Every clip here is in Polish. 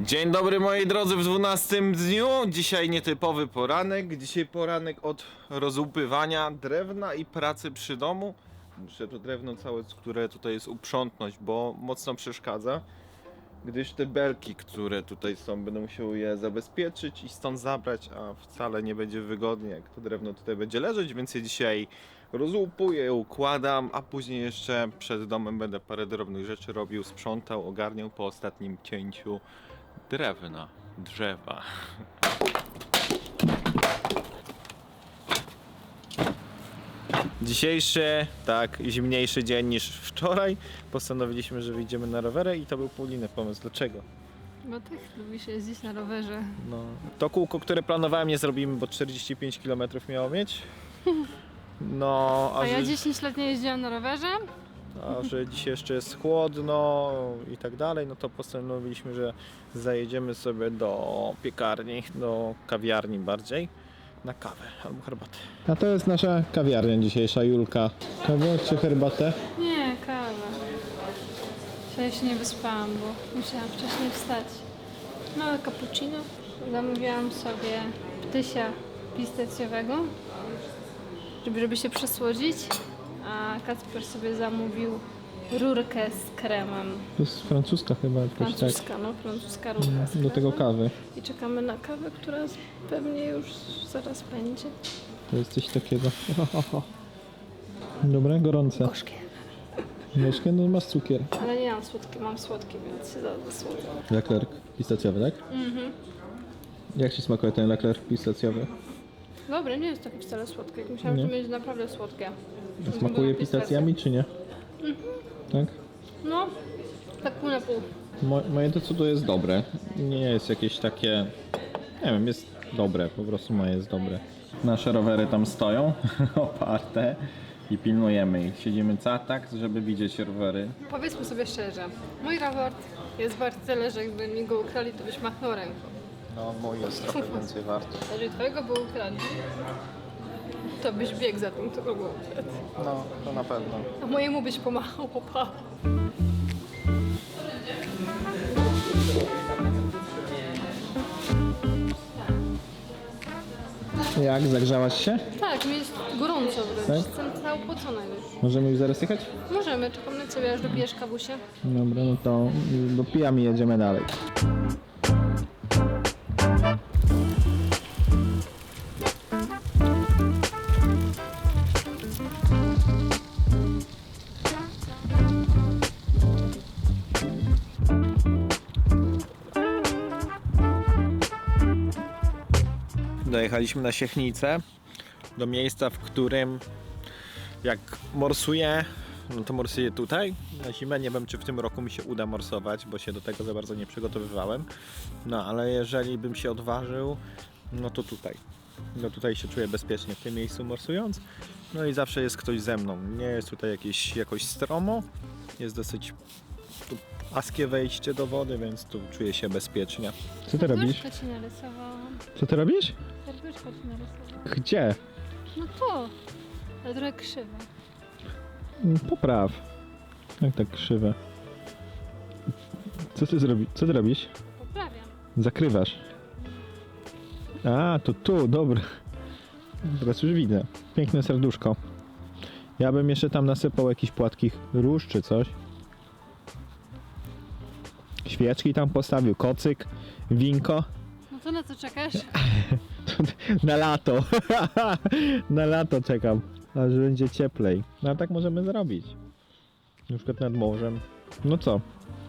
Dzień dobry moi drodzy w 12 dniu. Dzisiaj nietypowy poranek. Dzisiaj poranek od rozłupywania drewna i pracy przy domu. Muszę to drewno całe, które tutaj jest uprzątnąć, bo mocno przeszkadza. Gdyż te belki, które tutaj są, będę musiał je zabezpieczyć i stąd zabrać, a wcale nie będzie wygodnie, jak to drewno tutaj będzie leżeć, więc je dzisiaj rozłupuję, układam, a później jeszcze przed domem będę parę drobnych rzeczy robił, sprzątał, ogarniał po ostatnim cięciu drewna, drzewa. Dzisiejszy, tak, zimniejszy dzień niż wczoraj. Postanowiliśmy, że wyjdziemy na rowerę i to był Pauliny pomysł. Dlaczego? Bo tak lubisz jeździć na rowerze. No, to kółko, które planowałem nie zrobimy, bo 45 km miało mieć. No, a, A ja że, 10 lat nie jeździłam na rowerze. A że dzisiaj jeszcze jest chłodno i tak dalej, no to postanowiliśmy, że zajedziemy sobie do piekarni, do kawiarni bardziej, na kawę albo herbatę. A to jest nasza kawiarnia dzisiejsza, Julka. Kawę czy herbatę? Nie, kawa. Wczoraj się nie wyspałam, bo musiałam wcześniej wstać. Małe cappuccino. Zamówiłam sobie ptysia pistacjowego, żeby, żeby się przesłodzić. A Kacper sobie zamówił rurkę z kremem. To jest francuska chyba jakoś Francuska, no francuska rurka z Do tego kawy. I czekamy na kawę, która pewnie już zaraz będzie. To jest coś takiego. Dobre, gorące. Gorzkie. Gorzkie, no masz cukier. Ale nie mam słodkie, mam słodkie, więc się za słodkie. Lekler pistacjowy, tak? Mhm. Jak Ci smakuje ten lekler pistacjowy? Dobre, nie jest takie wcale słodkie. Myślałam, Nie? że będzie naprawdę słodkie. Smakuje Były pistacjami czy nie? Tak? No, tak pół na pół. Mo- moje to co to jest dobre. Nie jest jakieś takie. Nie wiem, jest dobre, po prostu moje jest dobre. Nasze rowery tam stoją, oparte i pilnujemy ich. Siedzimy ca tak, żeby widzieć rowery. Powiedzmy sobie szczerze, mój raport jest wart tyle, że jakby mi go ukrali, to byś machnął ręką. No, mój jest trochę więcej wart. Jeżeli twojego by ukrali, to byś biegł za tym, kto go ukradł. No, to na pewno. A mojemu byś pomachał po pału. Jak, zagrzałaś się? Tak, mi jest gorąco wręcz. Tak? Jestem cała upocona już. Możemy już zaraz jechać? Możemy, czekam na ciebie, aż dobijesz kawusie. Dobra, no to do pijami jedziemy dalej. Dojechaliśmy na Siechnicę, do miejsca, w którym jak morsuję, no to morsuję tutaj. Na zimę nie wiem, czy w tym roku mi się uda morsować, bo się do tego za bardzo nie przygotowywałem. No ale jeżeli bym się odważył, no to tutaj. No tutaj się czuję bezpiecznie w tym miejscu morsując. No i zawsze jest ktoś ze mną. Nie jest tutaj jakieś, jakoś stromo. Jest dosyć tu płaskie wejście do wody, więc tu czuję się bezpiecznie. Co ty robisz? Serduszko ci narysowałam. Co ty robisz? Serduszko ci narysowałam. Gdzie? No to, ale trochę krzywe. Popraw. Jak tak krzywe? Co ty zrobi? Co ty robisz? Poprawiam. Zakrywasz. A, to tu, dobra. Teraz już widzę. Piękne serduszko. Ja bym jeszcze tam nasypał jakiś płatkich róż czy coś. Świeczki tam postawił, kocyk, winko. No to na co czekasz? Na lato. Na lato czekam. Aż będzie cieplej. No a tak możemy zrobić. Na przykład nad morzem. No co?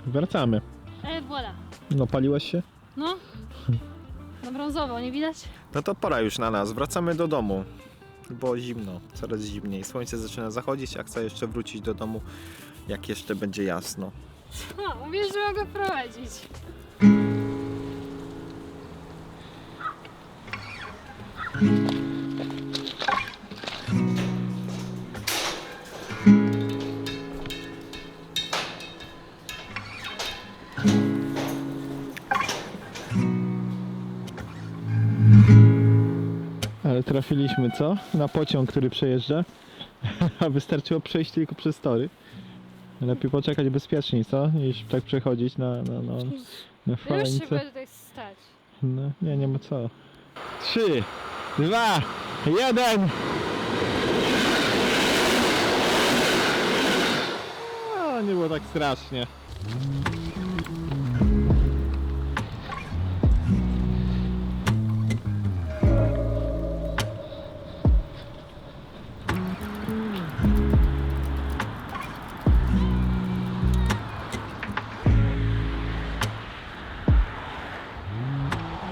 Wracamy. E, voilà. No paliłeś się? No. Na brązowo, nie widać? No to pora już na nas. Wracamy do domu. Bo zimno, coraz zimniej. Słońce zaczyna zachodzić, a chcę jeszcze wrócić do domu, jak jeszcze będzie jasno. O, mówisz, że mogę prowadzić. Ale trafiliśmy, co? Na pociąg, który przejeżdża. A wystarczyło przejść tylko przez tory. Lepiej poczekać bezpieczniej, co? Niż tak przechodzić na, na, no, Na Już się faleńce. będę tutaj stać. No, nie, nie ma co. Trzy, dwa, jeden. O, nie było tak strasznie.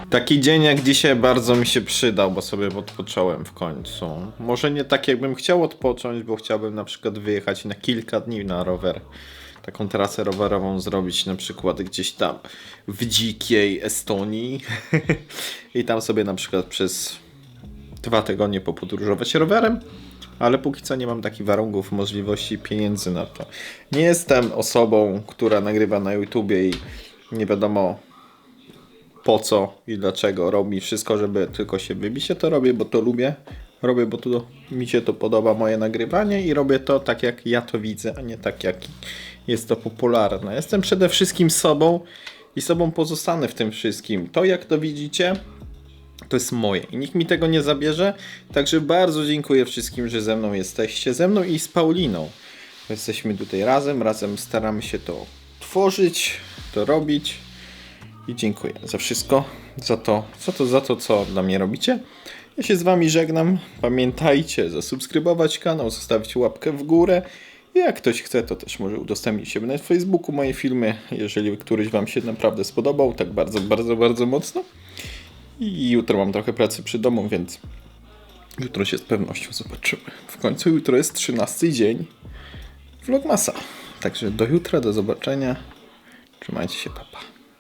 Taki dzień jak dzisiaj bardzo mi się przydał, bo sobie odpocząłem w końcu. Może nie tak jakbym chciał odpocząć, bo chciałbym na przykład wyjechać na kilka dni na rower. Taką trasę rowerową zrobić na przykład gdzieś tam w dzikiej Estonii i tam sobie na przykład przez dwa tygodnie popodróżować rowerem. Ale póki co nie mam takich warunków, możliwości, pieniędzy na to. Nie jestem osobą, która nagrywa na YouTubie i nie wiadomo po co i dlaczego robi wszystko, żeby tylko się wybić. Ja to robię, bo to lubię. Robię, bo to mi się to podoba, moje nagrywanie i robię to tak, jak ja to widzę, a nie tak, jak jest to popularne. Jestem przede wszystkim sobą i sobą pozostanę w tym wszystkim. To, jak to widzicie, to jest moje i nikt mi tego nie zabierze. Także bardzo dziękuję wszystkim, że ze mną jesteście. Ze mną i z Pauliną. Jesteśmy tutaj razem, razem staramy się to tworzyć, to robić. I dziękuję za wszystko, za to, za to, za to, co dla mnie robicie. Ja się z wami żegnam. Pamiętajcie zasubskrybować kanał, zostawić łapkę w górę. Jak ktoś chce, to też może udostępnić się na Facebooku moje filmy, jeżeli któryś wam się naprawdę spodobał, tak bardzo, bardzo, bardzo mocno. I jutro mam trochę pracy przy domu, więc jutro się z pewnością zobaczymy. W końcu jutro jest 13 dzień Vlogmasa. Także do jutra, do zobaczenia. Trzymajcie się, papa.